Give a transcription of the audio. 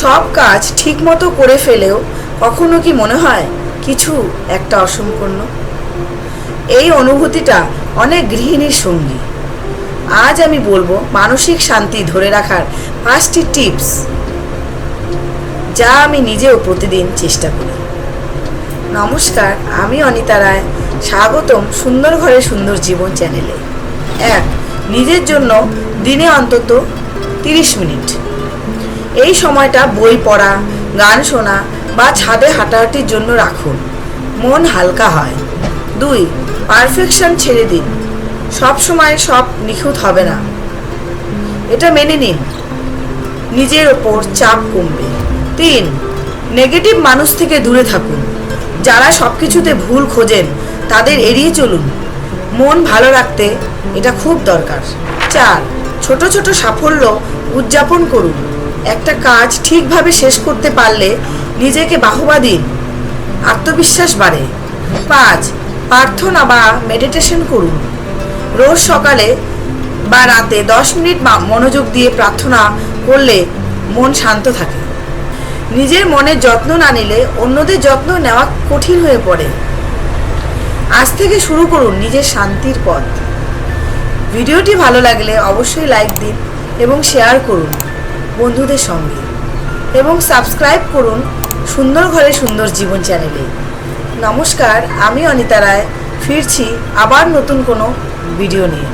সব কাজ ঠিকমতো করে ফেলেও কখনো কি মনে হয় কিছু একটা অসম্পূর্ণ? এই অনুভূতিটা অনেক গৃহিণীর সঙ্গী। আজ আমি বলব মানসিক শান্তি ধরে রাখার পাঁচটি টিপস যা আমি নিজেও প্রতিদিন চেষ্টা করি। নমস্কার, আমি অনিতা রায়। স্বাগতম সুন্দর ঘরে সুন্দর জীবন চ্যানেলে। এক, নিজের জন্য দিনে অন্তত তিরিশ মিনিট। এই সময়টা বই পড়া, গান শোনা বা ছাদে হাঁটাহাঁটির জন্য রাখুন। মন হালকা হয়। দুই পারফেকশন ছেড়ে দিন। সব সময় সব নিখুঁত হবে না। এটা মেনে নিন। নিজের ওপর চাপ কমবে। তিন নেগেটিভ মানুষ থেকে দূরে থাকুন। যারা সব কিছুতে ভুল খোঁজেন, তাদের এড়িয়ে চলুন। মন ভালো রাখতে এটা খুব দরকার। চার, ছোট ছোট সাফল্য উদযাপন করুন। একটা কাজ ঠিকভাবে শেষ করতে পারলে নিজেকে বাহবা দিন। আত্মবিশ্বাস বাড়ে। পাঁচ, প্রার্থনা বা মেডিটেশন করুন। রোজ সকালে বা রাতে দশ মিনিট মনোযোগ দিয়ে প্রার্থনা করলে মন শান্ত থাকে। নিজের মনের যত্ন না নিলে অন্যদের যত্ন নেওয়া কঠিন হয়ে পড়ে। আজ থেকে শুরু করুন নিজের শান্তির পথ। ভিডিওটি ভালো লাগলে অবশ্যই লাইক দিন এবং শেয়ার করুন। বন্ধুদের সঙ্গে। এবং সাবস্ক্রাইব করুন সুন্দর ঘরে সুন্দর জীবন চ্যানেলে নমস্কার, আমি অনিতা রায়। ফিরছি আবার নতুন কোনো ভিডিও নিয়ে।